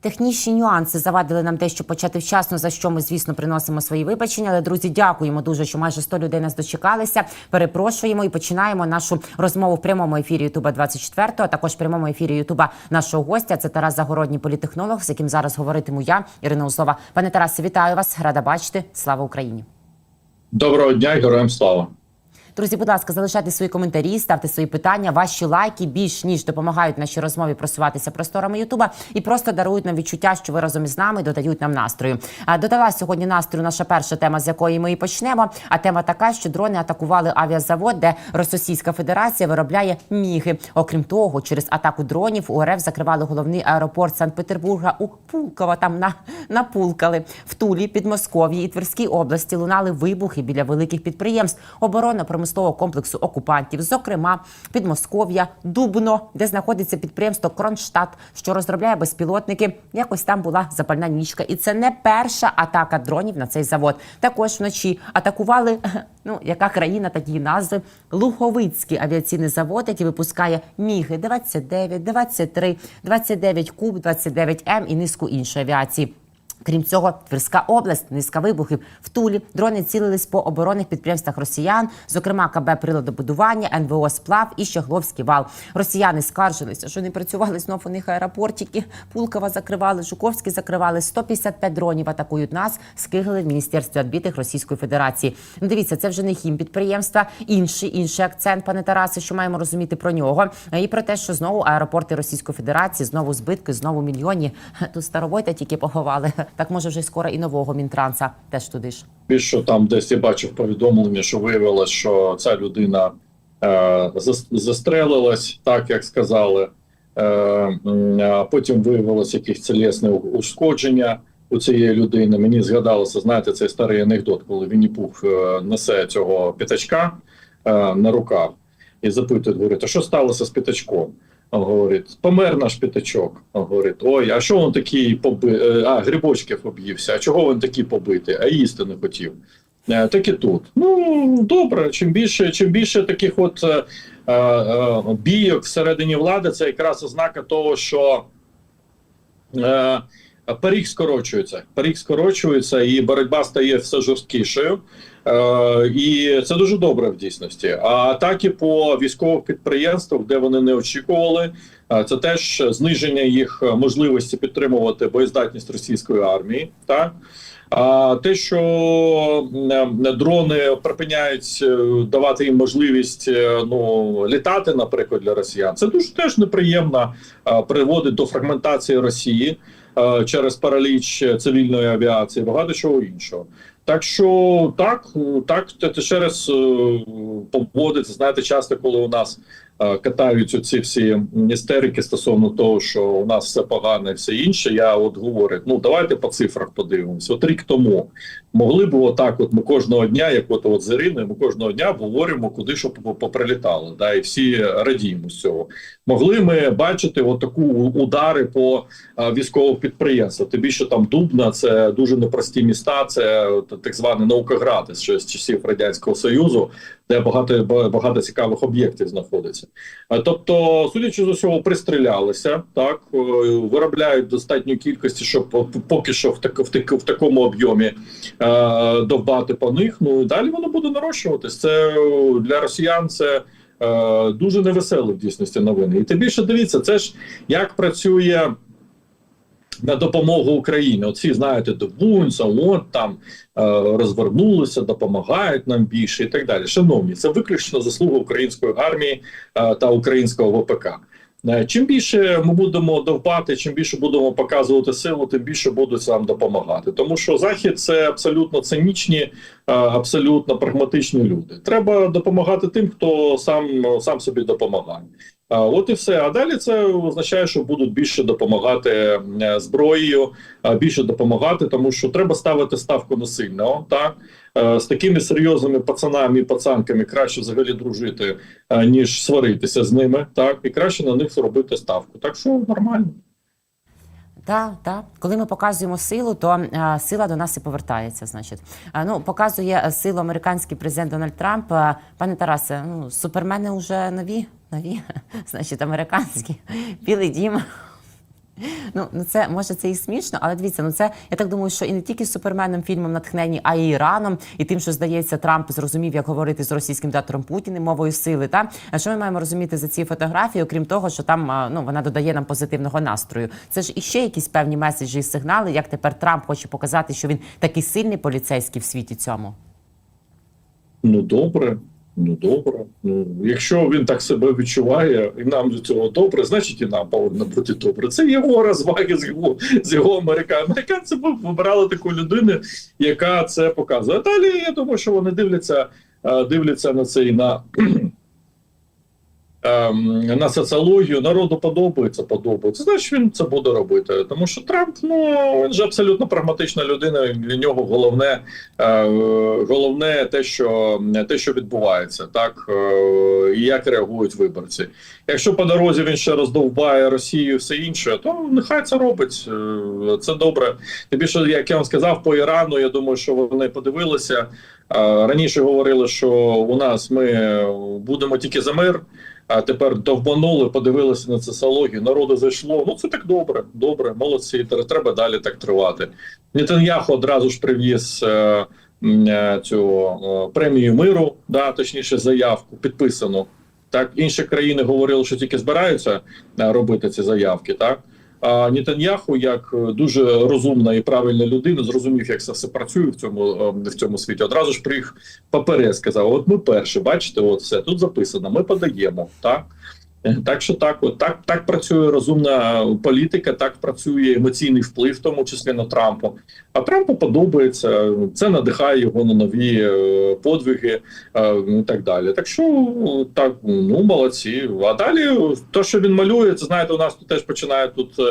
Технічні нюанси завадили нам дещо почати вчасно, за що ми, звісно, приносимо свої вибачення. Але друзі, дякуємо дуже, що майже 100 людей нас дочекалися. Перепрошуємо і починаємо нашу розмову в прямому ефірі Ютуба 24 а також в прямому ефірі Ютуба нашого гостя. Це Тарас Загородній, політехнолог, з яким зараз говоритиму я, Ірина Узлова. Пане Тарасе, вітаю вас! Рада бачити. Слава Україні! Доброго дня, і героям слава. Друзі, будь ласка, залишайте свої коментарі, ставте свої питання. Ваші лайки більш ніж допомагають нашій розмові просуватися просторами Ютуба і просто дарують нам відчуття, що ви разом із нами додають нам настрою. Додала сьогодні настрою наша перша тема, з якої ми і почнемо. А тема така, що дрони атакували авіазавод, де Російська Федерація виробляє міги. Окрім того, через атаку дронів у РФ закривали головний аеропорт Санкт-Петербурга у Пулково. Там на напулкали в Тулі, Підмосков'ї і Тверській області. Лунали вибухи біля великих підприємств Оборона оборонно промислового комплексу окупантів, зокрема Підмосков'я, Дубно, де знаходиться підприємство Кронштадт, що розробляє безпілотники. Якось там була запальна нічка, і це не перша атака дронів на цей завод. Також вночі атакували. Ну, яка країна такі назви? Луховицький авіаційний завод, який випускає міги 29, 23, 29 Куб, 29 М і низку іншої авіації. Крім цього, Тверська область, низка вибухів в Тулі. Дрони цілились по оборонних підприємствах росіян, зокрема КБ приладобудування, НВО Сплав і Щегловський вал. Росіяни скаржилися, що не працювали знов у них аеропортики. Пулкова закривали, Жуковський закривали. 155 дронів атакують нас. Скигли в міністерстві відбитих Російської Федерації. Дивіться, це вже не хім підприємства. Інший інший акцент, пане Тарасе, що маємо розуміти про нього. І про те, що знову аеропорти Російської Федерації, знову збитки, знову мільйонні. Тут старовойта тільки поховали. Так може вже скоро і нового мінтранса теж туди ж. Більше там десь я бачив повідомлення, що виявилось, що ця людина е, застрелилась, так як сказали. Е, потім виявилось якісь тілесне ушкодження у цієї людини. Мені згадалося, знаєте, цей старий анекдот, коли Вінні Пух е, несе цього п'ятачка е, на руках і запитує, говорить, а що сталося з п'ятачком? Он говорить, помер наш п'ятачок. Он говорить, ой, а що він такий поби... е, А, грибочків об'ївся. А чого він такий побитий? А їсти не хотів. Е, Так і тут. Ну добре, чим більше, чим більше таких от е, е, бійок всередині влади, це якраз ознака того, що е, поріг скорочується. Поріг скорочується, і боротьба стає все жорсткішою. Е, і це дуже добре в дійсності. А атаки по військових підприємствах, де вони не очікували, е, це теж зниження їх можливості підтримувати боєздатність російської армії. Так а те, що дрони припиняють е, давати їм можливість е, ну літати, наприклад, для росіян, це дуже теж неприємно е, приводить до фрагментації Росії е, через параліч цивільної авіації, багато чого іншого. Так що так, так ще раз е, поводиться. Знаєте, часто, коли у нас е, катають оці всі істерики стосовно того, що у нас все погано і все інше. Я от говорю, ну давайте по цифрах подивимося. От рік тому могли б отак, от ми кожного дня, як от, от з Іриною, ми кожного дня говоримо, куди що поприлітало, да, і всі радіємо з цього. Могли ми бачити от таку удари по е, військових підприємствах. Тим більше там Дубна, це дуже непрості міста, це е, так званий наукоград з часів радянського союзу, де багато багато цікавих об'єктів знаходиться. Тобто, судячи з усього, пристрілялися так, е, виробляють достатньої кількості, щоб поки що в так в, так, в такому об'ємі е, довбати по них. Ну і далі воно буде нарощуватись. Це е, для росіян це. Е, Дуже невеселі в дійсності новини, і тим більше дивіться, це ж як працює на допомогу Україні. Оці знаєте, добунься, от там е, розвернулися, допомагають нам більше і так далі. Шановні, це виключно заслуга української армії е, та українського ВПК. Е, Чим більше ми будемо довбати, чим більше будемо показувати силу, тим більше будуть нам допомагати. Тому що захід це абсолютно цинічні, е, абсолютно прагматичні люди. Треба допомагати тим, хто сам сам собі допомагає. А, От і все. А далі це означає, що будуть більше допомагати е, зброєю, а, більше допомагати, тому що треба ставити ставку на сильного. Так Е, з такими серйозними пацанами і пацанками краще взагалі дружити, е, ніж сваритися з ними. Так і краще на них зробити ставку. Так що нормально. Так, так. Коли ми показуємо силу, то е, сила до нас і повертається. Значить, Е, ну показує силу американський президент Дональд Трамп. Е, Пане Тарасе, ну супермени вже нові, нові, значить, американські, білий дім. Ну, ну це може це і смішно, але дивіться, ну це я так думаю, що і не тільки суперменом фільмом натхнені, а й Іраном, і тим, що здається, Трамп зрозумів, як говорити з російським диктатором Путіним мовою сили. Та а що ми маємо розуміти за ці фотографії, окрім того, що там ну вона додає нам позитивного настрою. Це ж іще якісь певні меседжі і сигнали, як тепер Трамп хоче показати, що він такий сильний поліцейський в світі цьому. Ну добре, ну добре. Ну якщо він так себе відчуває, і нам до цього добре, значить і нам повинно бути добре. Це його розваги з його з його американ. Американці вибирали таку людину, яка це показує. А далі я думаю, що вони дивляться, е, дивляться на це і на. Ем, На соціологію народу подобається, подобається. Значить, він це буде робити. Тому що Трамп, ну він же абсолютно прагматична людина. Для нього головне, е, головне те, що те, що відбувається, так е, і як реагують виборці. Якщо по дорозі він ще роздовбає Росію, все інше, то нехай це робить. Е, Це добре. Тим більше, як я вам сказав, по Ірану, я думаю, що вони подивилися. Раніше говорили, що у нас ми будемо тільки за мир. А тепер довбанули, подивилися на соціологію, народу зайшло. Ну це так добре, добре, молодці. Треба далі так тривати. Нетаньяху одразу ж привіз е, е, цю е, премію миру, да, точніше, заявку підписану. Так, інші країни говорили, що тільки збираються е, робити ці заявки. Так а Нітаньяху, як е, дуже розумна і правильна людина, зрозумів, як це все працює в цьому е, в цьому світі. Одразу ж приїх папере сказав: от ми перші, бачите, от все тут записано. Ми подаємо так. Е, Так що так, от так, так працює розумна політика, так працює емоційний вплив, в тому числі на Трампу. А Трампу подобається, це надихає його на нові е, подвиги е, і так далі. Так що так, ну молодці. А далі то, що він малює, це знаєте, у нас тут теж починає тут. е,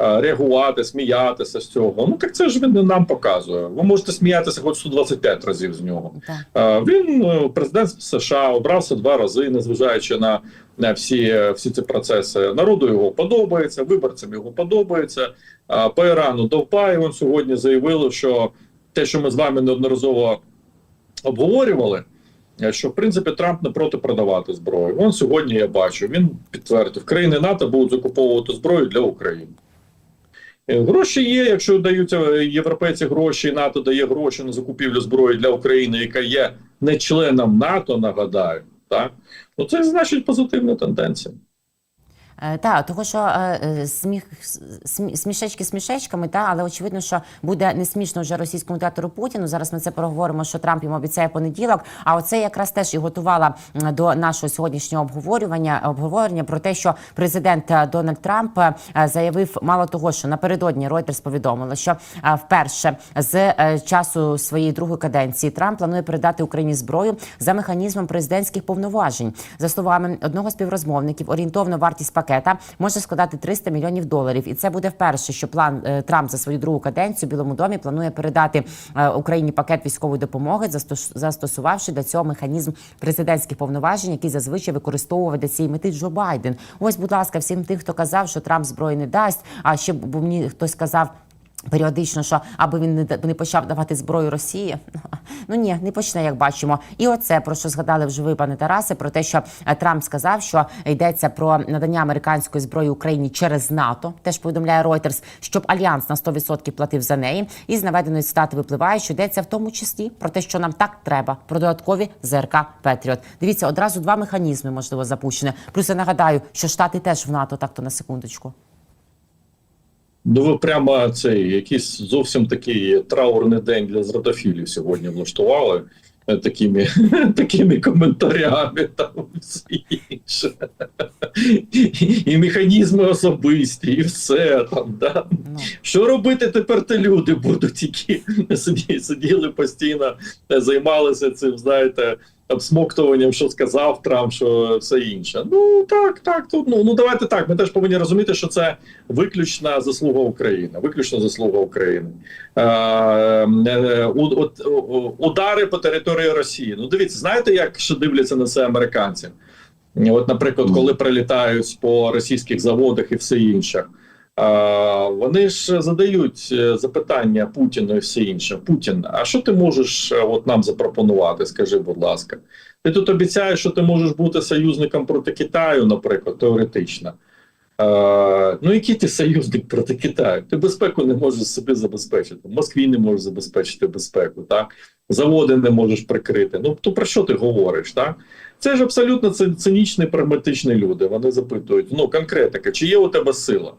е, Реагувати, сміятися з цього. Ну так це ж він нам показує. Ви можете сміятися хоч 125 разів з нього. Так. Е, Він е, президент США обрався два рази, незважаючи на, всі, е, всі ці процеси. Народу його подобається, виборцям його подобається. По Ірану довпає він сьогодні заявили, що те, що ми з вами неодноразово обговорювали. е, Що в принципі Трамп не проти продавати зброю. Вон сьогодні я бачу. Він підтвердив, країни НАТО будуть закуповувати зброю для України. Е, Гроші є, якщо дають е, європейці гроші, НАТО дає гроші на закупівлю зброї для України, яка є не членом НАТО, нагадаю, так ну це значить позитивна тенденція. Е, Та того, що е, е, сміх смішечки смішечками, та але очевидно, що буде не смішно вже російському диктатору Путіну. Зараз ми це проговоримо, що Трамп йому обіцяє понеділок. А оце якраз теж і готувала до нашого сьогоднішнього обговорювання обговорення про те, що президент Дональд Трамп заявив мало того, що напередодні Reuters повідомила, що вперше з часу своєї другої каденції Трамп планує передати Україні зброю за механізмом президентських повноважень. За словами одного з співрозмовників, орієнтовно вартість пакета може складати 300 мільйонів доларів, і це буде вперше, що план е, Трамп за свою другу каденцію в Білому домі планує передати е, Україні пакет військової допомоги, застос- застосувавши для цього механізм президентських повноважень, який зазвичай використовував для цієї мети Джо Байден. Ось, будь ласка, всім тих, хто казав, що Трамп зброї не дасть. А ще бо мені хтось сказав. Періодично, що аби він не, не почав давати зброю Росії, ну ні, не почне, як бачимо. І оце про що згадали вже ви, пане Тарасе, про те, що е, Трамп сказав, що йдеться про надання американської зброї Україні через НАТО. Теж повідомляє Reuters, щоб альянс на 100% платив за неї. І з наведеної цитати випливає, що йдеться в тому числі про те, що нам так треба, про додаткові ЗРК Петріот. Дивіться, одразу два механізми можливо запущені. Плюс я нагадаю, що штати теж в НАТО, так то на секундочку. Ну ви прямо цей якийсь зовсім такий траурний день для зрадофілів сьогодні влаштували. е, Такими такими коментарями там все інше. І механізми особисті, і все там. Да? Ну. Що робити тепер те люди будуть, які сиділи, постійно, е, займалися цим, знаєте, обсмоктуванням, що сказав Трамп, що все інше. Ну так, так. Тут ну, ну давайте так. Ми теж повинні розуміти, що це виключна заслуга України. Виключна заслуга України. Е, е, от, удари по території Росії. Ну дивіться, знаєте, як що дивляться на це американці? От, наприклад, коли прилітають по російських заводах і все інше. Вони ж задають е, запитання Путіну і все інше. Путін, а що ти можеш е, от нам запропонувати? Скажи, будь ласка, ти тут обіцяєш, що ти можеш бути союзником проти Китаю, наприклад, теоретично. Ну, який ти союзник проти Китаю? Ти безпеку не можеш собі забезпечити. В Москві не можеш забезпечити безпеку, так? заводи не можеш прикрити. Ну то про що ти говориш? так? Це ж абсолютно ци- цинічні, прагматичні люди. Вони запитують: ну, конкретика, чи є у тебе сила?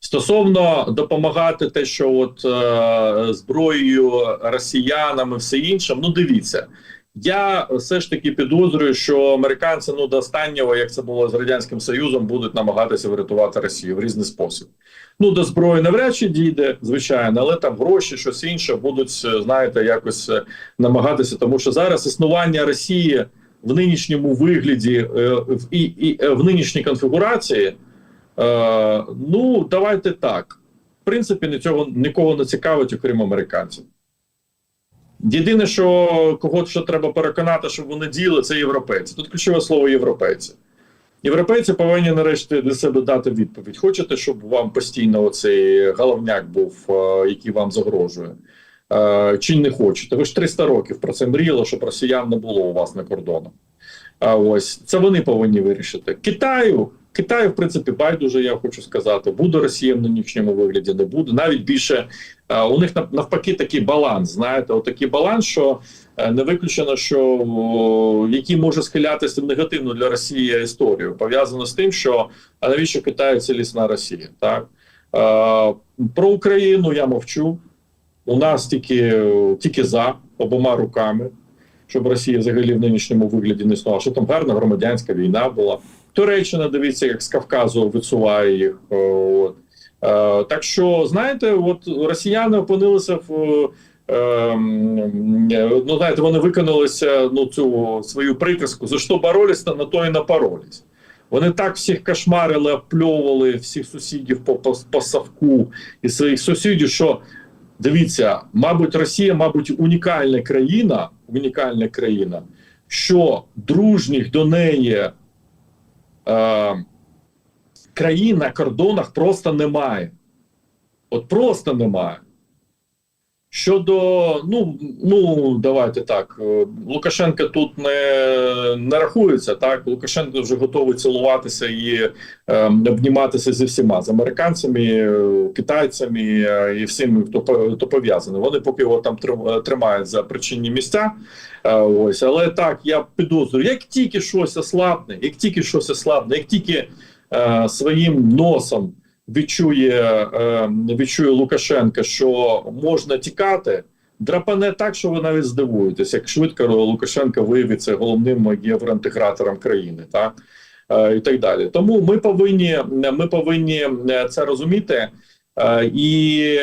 Стосовно допомагати те, що от е, зброєю росіянам і все інше, ну дивіться. Я все ж таки підозрюю, що американці ну до останнього, як це було з радянським Союзом, будуть намагатися врятувати Росію в різний спосіб. Ну до зброї навряд чи дійде, звичайно, але там гроші, щось інше будуть, е, знаєте, якось е, намагатися, тому що зараз існування Росії в нинішньому вигляді е, в і, і в нинішній конфігурації. Е, ну давайте так. В принципі, нічого нікого не цікавить, окрім американців. Єдине, що кого що треба переконати, щоб вони діяли, це європейці. Тут ключове слово європейці. Європейці повинні нарешті для себе дати відповідь. Хочете, щоб вам постійно оцей головняк був, е, який вам загрожує? Е, Чи не хочете? Ви ж 300 років про це мріяли, щоб росіян не було у вас на кордонах. А ось це вони повинні вирішити. Китаю, Китаю, в принципі, байдуже, я хочу сказати, буде Росія в нинішньому вигляді, не буде. Навіть більше е, у них навпаки такий баланс. Знаєте, отакий баланс, що е, не виключено, що який може схилятися в негативну для Росії історію, пов'язано з тим, що а навіщо Китаю цілісна Росія? Так е, про Україну я мовчу. У нас тільки, тільки за обома руками, щоб Росія взагалі в нинішньому вигляді не існувала. Що там гарна громадянська війна була. Туреччина, дивіться, як з Кавказу висуває їх. От. Е, так що, знаєте, от росіяни опинилися в. е, Ну, знаєте, вони виконалися ну, цю свою приказку, за що боролись, на то і напоролись. Вони так всіх кошмарили, опльовували всіх сусідів по, по, по Савку і своїх сусідів, що дивіться, мабуть, Росія, мабуть, унікальна країна, унікальна країна, що дружніх до неї е, країн на кордонах просто немає. От просто немає. Щодо, ну, ну давайте так. е, Лукашенко тут не, не рахується. Так, Лукашенко вже готовий цілуватися і е, обніматися зі всіма з американцями, е, китайцями е, і всіми, хто хто пов'язаний. Вони поки його там тримають за причинні місця. Е, Ось, але так, я підозрюю, як тільки щось ослабне, як тільки щось ослабне, як тільки е, своїм носом відчує, е, відчує Лукашенка, що можна тікати, драпане так, що ви навіть здивуєтесь, як швидко Лукашенко виявиться головним євроінтегратором країни, так е, і так далі. Тому ми повинні, ми повинні е, це розуміти. Е, І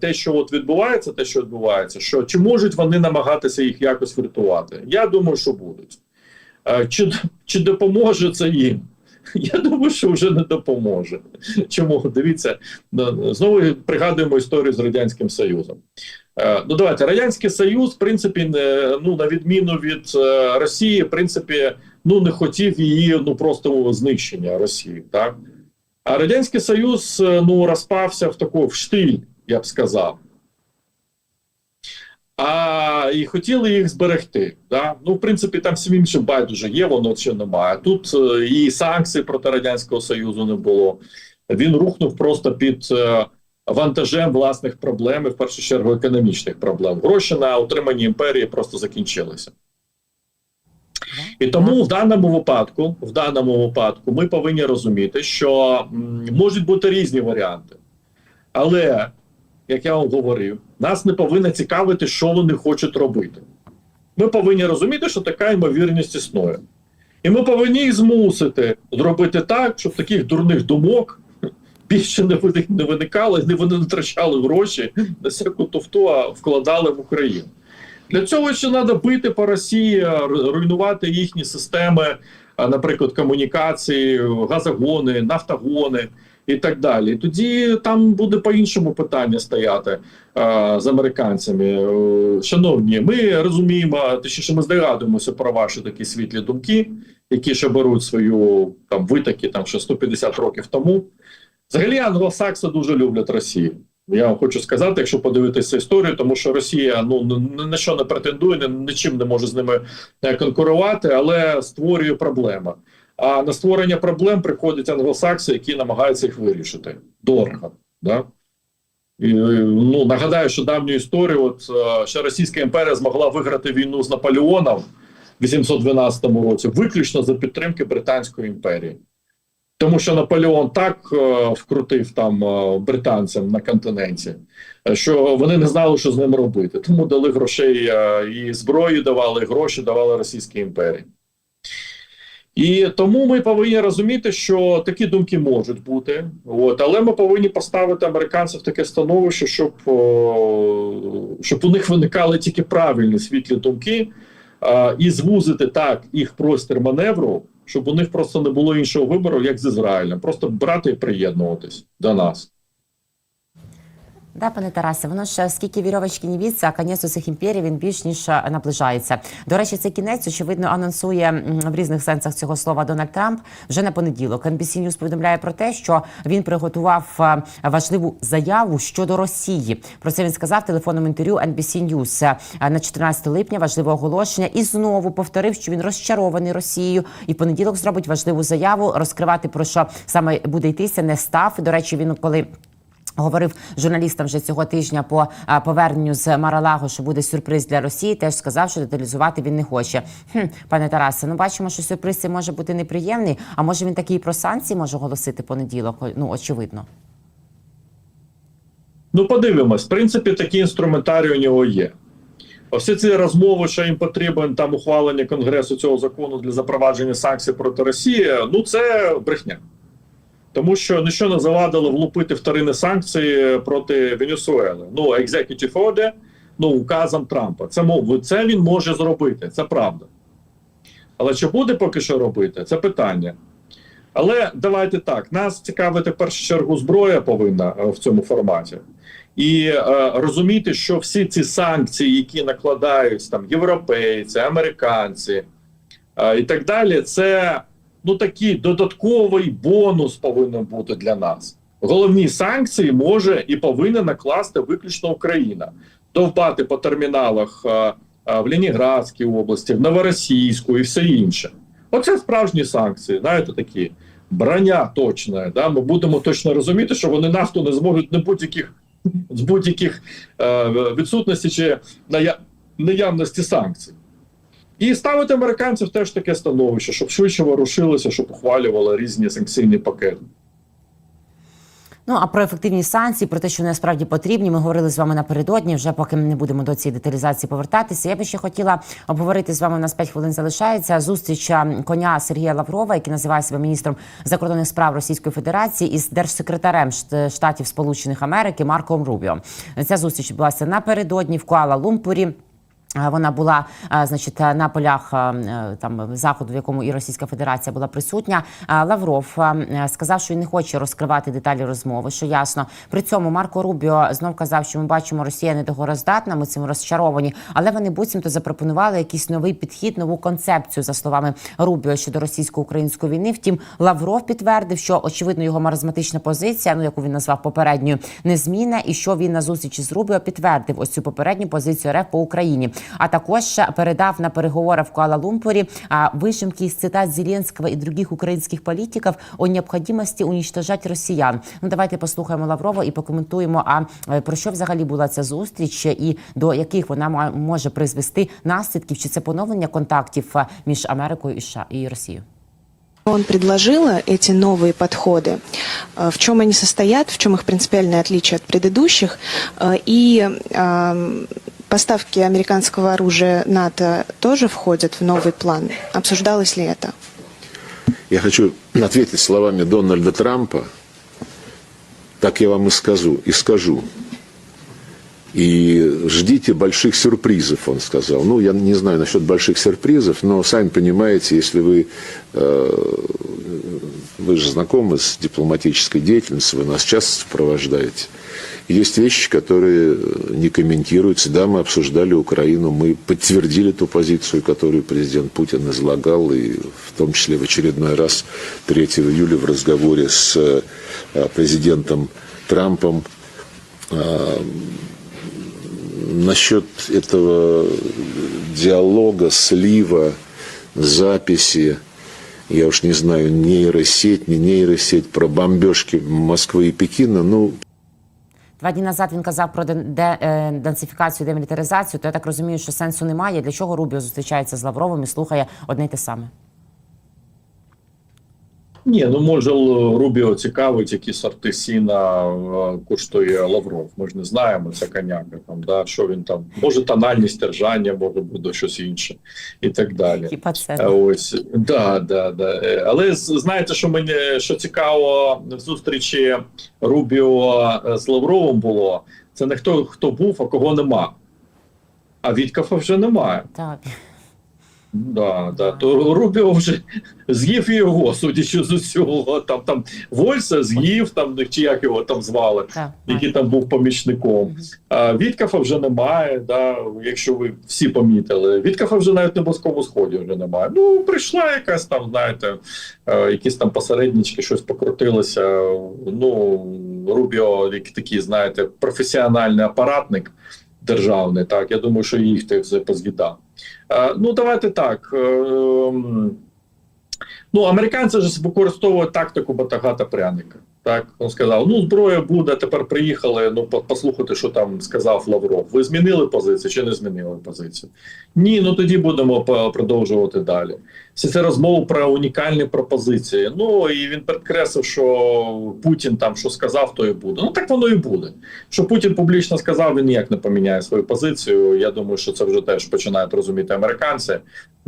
те, що от відбувається, те, що відбувається, що чи можуть вони намагатися їх якось врятувати? Я думаю, що будуть. Чи, чи допоможе це їм? Я думаю, що вже не допоможе. Чому дивіться, ну, знову пригадуємо історію з радянським Союзом. Е, Ну, давайте радянський Союз, в принципі, ну на відміну від е, Росії, в принципі, ну не хотів її ну просто знищення Росії, так а радянський Союз е, ну розпався в таку в штиль, я б сказав. А і хотіли їх зберегти. Да? Ну, в принципі, там всім іншим байдуже є, воно чи немає. Тут е, і санкцій проти Радянського Союзу не було. Він рухнув просто під е, вантажем власних проблем, і в першу чергу економічних проблем. Гроші на утримання імперії просто закінчилися. І тому в даному випадку, в даному випадку, ми повинні розуміти, що можуть бути різні варіанти. Але, як я вам говорив, нас не повинно цікавити, що вони хочуть робити. Ми повинні розуміти, що така ймовірність існує. І ми повинні їх змусити зробити так, щоб таких дурних думок більше не виник- не виникало, і вони не втрачали гроші на всяку туфту, а вкладали в Україну. Для цього ще треба бити по Росії, руйнувати їхні системи, наприклад, комунікації, газогони, нафтогони і так далі. Тоді там буде по-іншому питання стояти а, з американцями. Е, Шановні, ми розуміємо, точніше, ми здогадуємося про ваші такі світлі думки, які ще беруть свою там витоки там ще 150 років тому. Взагалі, англосакси дуже люблять Росію. Я вам хочу сказати, якщо подивитися історію, тому що Росія ну на що не претендує, ні, нічим не може з ними е, конкурувати, але створює проблеми. А на створення проблем приходять англосакси, які намагаються їх вирішити. Дорого. Да? І, ну, нагадаю, що давню історію, от е, ще Російська імперія змогла виграти війну з Наполеоном в 812 році, виключно за підтримки Британської імперії. Тому що Наполеон так е, вкрутив там е, британцям на континенті, що вони не знали, що з ним робити. Тому дали грошей е, і зброї давали, і гроші давали Російській імперії. І тому ми повинні розуміти, що такі думки можуть бути, от але ми повинні поставити американців таке становище, щоб, щоб у них виникали тільки правильні світлі думки, і звузити так їх простір маневру, щоб у них просто не було іншого вибору, як з Ізраїлем, просто брати і приєднуватись до нас. Да, пане Тарасе, воно ж скільки вірьовочки не віться, а кінець усіх імперій він більш ніж е, наближається. До речі, цей кінець очевидно анонсує в різних сенсах цього слова Дональд Трамп вже на понеділок. NBC News повідомляє про те, що він приготував е, важливу заяву щодо Росії. Про це він сказав в телефонному інтерв'ю NBC News Е, на 14 липня. Важливе оголошення і знову повторив, що він розчарований Росією і в понеділок зробить важливу заяву. Розкривати про що саме буде йтися, не став. До речі, він коли. Говорив журналістам вже цього тижня по поверненню з Маралаго, що буде сюрприз для Росії. Теж сказав, що деталізувати він не хоче. Хм, пане Тарасе, ну бачимо, що сюрприз цей може бути неприємний. А може він такий про санкції може оголосити понеділок? Ну очевидно. Ну, подивимось, в принципі, такі інструментарії у нього є. Всі ці розмови, що їм потрібен там ухвалення Конгресу цього закону для запровадження санкцій проти Росії, ну це брехня. Тому що нічого не завадило влупити вторинні санкції проти Венесуели. Ну, executive order, ну, указом Трампа. Це, це він може зробити, це правда. Але чи буде поки що робити, це питання. Але давайте так: нас цікавити в першу чергу зброя повинна е, в цьому форматі. І е, розуміти, що всі ці санкції, які накладають там європейці, американці е, і так далі, це ну такий додатковий бонус повинен бути для нас. Головні санкції може і повинна накласти виключно Україна, довбати по терміналах е, е, в Леніградській області, в Новоросійську і все інше. Оце справжні санкції, знаєте, такі броня точна. Да? Ми будемо точно розуміти, що вони нафту не зможуть не будь-яких з будь-яких е, відсутності чи ная- наявності санкцій. І ставити американців теж таке становище, щоб швидше ворушилося, щоб ухвалювали різні санкційні пакети. Ну а про ефективність санкцій, про те, що вони насправді потрібні, ми говорили з вами напередодні. Вже поки ми не будемо до цієї деталізації повертатися. Я би ще хотіла обговорити з вами. У нас 5 хвилин залишається зустріч коня Сергія Лаврова, який називає себе міністром закордонних справ Російської Федерації, із держсекретарем Штатів Сполучених Америки Марком Рубіо. Ця зустріч відбулася напередодні в Куала-Лумпурі. А, Вона була значить на полях е, там заходу, в якому і Російська Федерація була присутня. Лавров е, сказав, що він не хоче розкривати деталі розмови, що ясно. При цьому Марко Рубіо знов казав, що ми бачимо, Росія недогороздатна, ми цим розчаровані, але вони буцімто запропонували якийсь новий підхід, нову концепцію за словами Рубіо щодо російсько-української війни. Втім, Лавров підтвердив, що очевидно його маразматична позиція, ну яку він назвав попередньою, незмінна, і що він на зустрічі з Рубіо підтвердив ось цю попередню позицію РФ по Україні А також передав на переговорах в Куала-Лумпурі а, вишимки із цитат Зеленського і других українських політиків о необхідності уничтожати росіян. Ну давайте послухаємо Лаврова і покоментуємо. А е, про що взагалі була ця зустріч і до яких вона ма- може призвести наслідків? Чи це поновлення контактів а, між Америкою і США і Росією? Он предложила эти новые подходы. Э, В чем они состоят, в чем их принципиальное отличие от предыдущих, э, и эм, поставки американского оружия НАТО тоже входят в новый план. Обсуждалось ли это? Я хочу ответить словами Дональда Трампа. Так я вам и скажу, и скажу. И ждите больших сюрпризов, он сказал. Ну, я не знаю насчет больших сюрпризов, но сами понимаете, если вы, э, вы же знакомы с дипломатической деятельностью, вы нас часто сопровождаете. Есть вещи, которые не комментируются. Да, мы обсуждали Украину, мы подтвердили ту позицию, которую президент Путин излагал, и в том числе в очередной раз 3 июля в разговоре с э, президентом Трампом А, насчет этого диалога, слива, записи, я уж не знаю, нейросеть, не нейросеть, про бомбежки Москвы и Пекина, ну, Два дні назад він казав про е, денацифікацію, демілітаризацію. То я так розумію, що сенсу немає. Для чого Рубіо зустрічається з Лавровим і слухає одне й те саме? Ні, ну може Рубіо цікавить, які сорти сіна е, коштує Лавров. Ми ж не знаємо, це коняка там, да, що він там. Може тональність держання, може буде щось інше і так далі. Е, Ось да, да, да. Е, Але знаєте, що мені що цікаво в зустрічі Рубіо з Лавровим було. Це не хто хто був, а кого нема. А Віткафа вже немає. так? Да, да. То Рубіо вже з'їв його, судячи з усього. Там там Вольса з'їв, там чи як його там звали, Так, який там був помічником. А Віткафа вже немає. Да, якщо ви всі помітили, Віткафа вже навіть на Близькому сході вже немає. Ну прийшла якась там, знаєте, е, якісь там посереднички, щось покрутилося. Ну Рубіо, як такий, знаєте, професіональний апаратник державний. Так, я думаю, що їх тих вже поз'їдав. Е, Ну, давайте так. е, Ну, американці ж використовують тактику батагата пряника. Так, він сказав: ну, зброя буде, тепер приїхали. Ну, по- послухайте, що там сказав Лавров. Ви змінили позицію чи не змінили позицію? Ні, ну тоді будемо продовжувати далі. Всі це розмови про унікальні пропозиції. Ну і він підкреслив, що Путін там що сказав, то і буде. Ну так воно і буде. Що Путін публічно сказав, він ніяк не поміняє свою позицію. Я думаю, що це вже теж починають розуміти американці.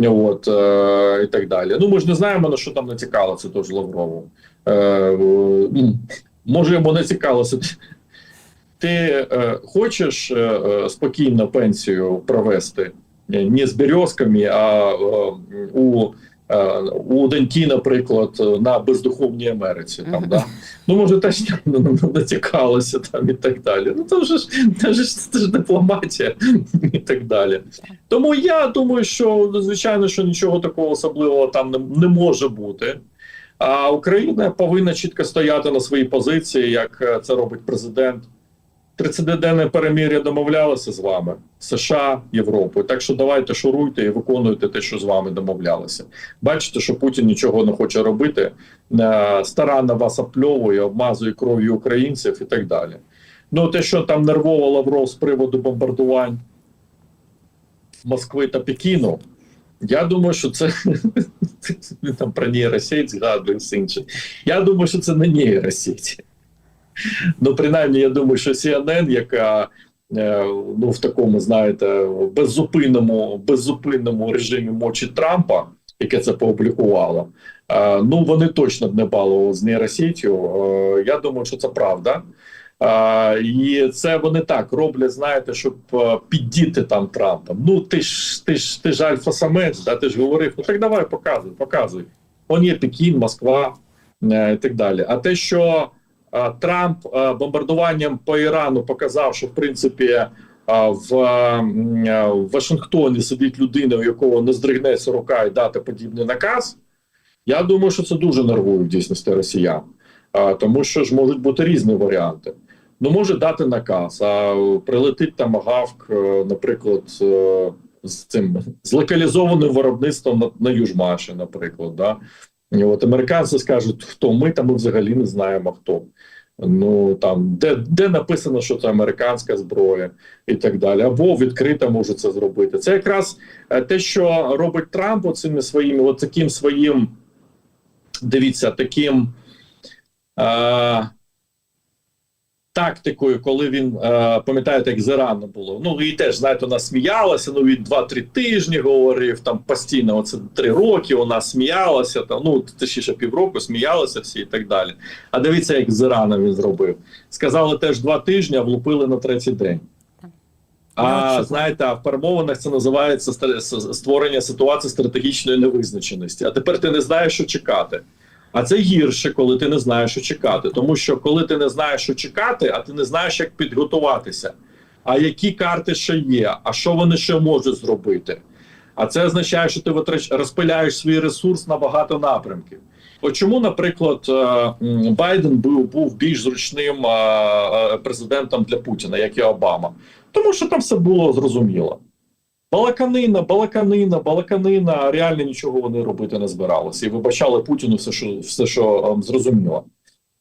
От е, і так далі. Ну ми ж не знаємо на що там не цікаво, це теж Лаврову. Е, е, може йому не цікавилося. Ти е, хочеш е, е, спокійно пенсію провести е, не з березками, а е, у, у доньки, наприклад, на бездуховній Америці. Там, да? Ну, може, теж не, не, не там і так далі. Ну, то вже ж, це ж, це ж дипломатія і так далі. Тому я думаю, що звичайно, що нічого такого особливого там не, не може бути. А Україна повинна чітко стояти на своїй позиції, як е, це робить президент. 30-денне перемир'я домовлялося з вами, США, Європою. Так що давайте шуруйте і виконуйте те, що з вами домовлялися. Бачите, що Путін нічого не хоче робити, е, старанно вас опльовує, обмазує кров'ю українців і так далі. Ну, те, що там нервово Лавров з приводу бомбардувань Москви та Пекіну, я думаю, що це там про нейросеть згадує інше. Я думаю, що це не нейросеть. Ну, принаймні, я думаю, що CNN, яка е, ну, в такому, знаєте, беззупинному, беззупинному режимі мочі Трампа, яке це поопублікувало, е, ну вони точно б не балували з нейросетю. Е, я думаю, що це правда. І це вони так роблять, знаєте, щоб піддіти там Трампа. Ну ти ж ти ж ти ж альфа-самець, да, ти ж говорив, ну так давай показуй, показуй. Он є Пекін, Москва і так далі. А те, що Трамп е, бомбардуванням по Ірану показав, що в принципі е, в, е, Вашингтоні сидить людина, у якого не здригнеться рука і дати подібний наказ. Я думаю, що це дуже нервує в дійсності росіян, тому що ж можуть бути різні варіанти. Ну, може дати наказ, а прилетить там гавк, е, наприклад, е, з цим з локалізованим виробництвом на, на Южмаші, наприклад. Да? От американці скажуть, хто ми, та ми взагалі не знаємо хто. Ну там де, де написано, що це американська зброя і так далі, або відкрито може це зробити. Це якраз е, те, що робить Трамп оцими своїми, от таким своїм, дивіться, таким. Е, Тактикою, коли він е, пам'ятаєте, як з Ірану було. Ну і теж знаєте, нас сміялася. Ну він два-три тижні говорив там постійно. Оце три роки. Нас сміялася там. Ну точніше півроку сміялися всі і так далі. А дивіться, як з Іраном він зробив. Сказали теж два тижні, а влупили на третій день. А знаєте, а в перемовинах це називається створення ситуації стратегічної невизначеності. А тепер ти не знаєш, що чекати. А це гірше, коли ти не знаєш, що чекати. Тому що коли ти не знаєш, що чекати, а ти не знаєш, як підготуватися. А які карти ще є, а що вони ще можуть зробити? А це означає, що ти розпиляєш свій ресурс на багато напрямків. От чому, наприклад, е, Байден був, був більш зручним е, е, президентом для Путіна, як і Обама? Тому що там все було зрозуміло. Балаканина, балаканина, балаканина. Реально нічого вони робити не збиралися. І вибачали Путіну все, що все, що ем, зрозуміло.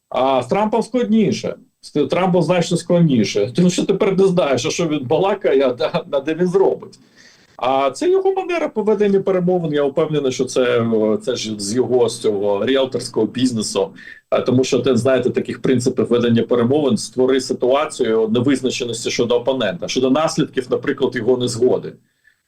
А з Трампом складніше. З Трампом значно складніше. Тому що тепер не знаєш, що він балакає, а де, він зробить. А це його манера поведення перемовин. Я впевнений, що це, це ж з його з цього ріелторського бізнесу. Тому, що ти знаєте, таких принципів ведення перемовин створи ситуацію невизначеності щодо опонента, щодо наслідків, наприклад, його незгоди.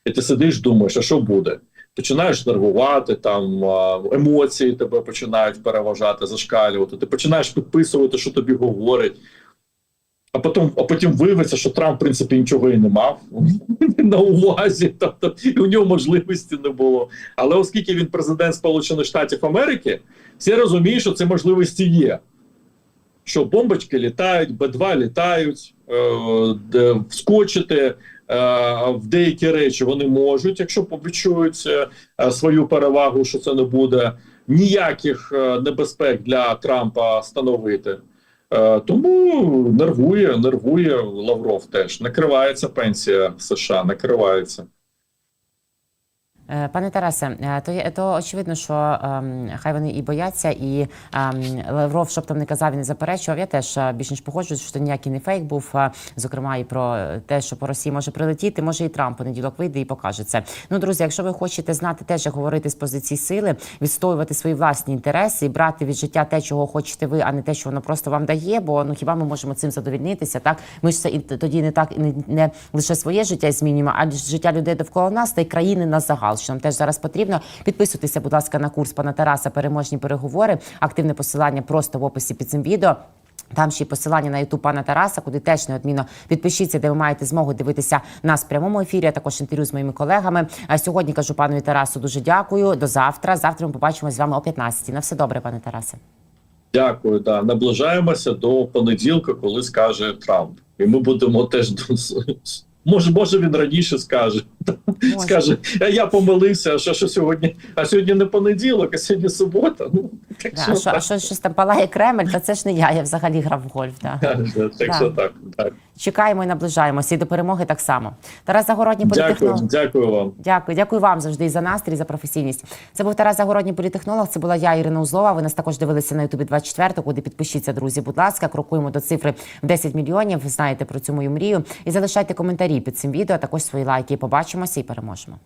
І ти сидиш, думаєш, а що буде? Починаєш нервувати, там емоції тебе починають переважати, зашкалювати. Ти починаєш підписувати, що тобі говорять. А потім, а потім виявиться, що Трамп, в принципі, нічого і не мав на увазі, тобто і у нього можливості не було. Але оскільки він президент Сполучених Штатів Америки, всі розуміють, що ці можливості є. Що бомбочки літають, Б-2 літають, е, вскочити в деякі речі вони можуть, якщо відчують е, свою перевагу, що це не буде ніяких е, небезпек для Трампа становити. Е, Тому нервує, нервує Лавров теж. Накривається пенсія США, накривається. Е, Пане Тарасе, е, то є то очевидно, що ем, хай вони і бояться, і ем, Лавров, щоб там не казав і не заперечував. Я теж е, більш ніж погоджуюсь, що ніякий не фейк був. Зокрема, і про те, що по Росії може прилетіти, може і Трамп понеділок вийде і покаже це. Ну, друзі, якщо ви хочете знати теж, говорити з позиції сили, відстоювати свої власні інтереси і брати від життя те, чого хочете ви, а не те, що воно просто вам дає. Бо ну хіба ми можемо цим задовільнитися? Так ми ж це і тоді не так не, не лише своє життя змінюємо, а життя людей довкола нас та й країни на загал. Що нам теж зараз потрібно. Підписуйтеся, будь ласка, на курс пана Тараса. Переможні переговори. Активне посилання просто в описі під цим відео. Там ще й посилання на ютуб пана Тараса, куди теж неодмінно підпишіться, де ви маєте змогу дивитися нас в прямому ефірі, а також інтерв'ю з моїми колегами. А сьогодні кажу панові Тарасу дуже дякую. До завтра. Завтра ми побачимося з вами о 15 На все добре, пане Тарасе. Дякую. Да. Наближаємося до понеділка, коли скаже Трамп. І ми будемо теж може, може він раніше скаже. Скаже, а я помилився, а що, що сьогодні? А сьогодні не понеділок, а сьогодні субота. Ну так Да, що а що, так. що щось там палає Кремль, та це ж не я. Я взагалі грав в гольф. Да. Так Да. що так. так. Чекаємо і наближаємося. І до перемоги так само. Тарас Загородній Дякую, політехнолог. дякую вам. Дякую, дякую вам завжди і за настрій, і за професійність. Це був Тарас Загородній політехнолог. Це була я, Ірина Узлова. Ви нас також дивилися на Ютубі 24 куди підпишіться, друзі. Будь ласка, крокуємо до цифри в 10 мільйонів. Ви знаєте про цю мою мрію. І залишайте коментарі під цим відео, а також свої лайки. Побачимося і переможемо.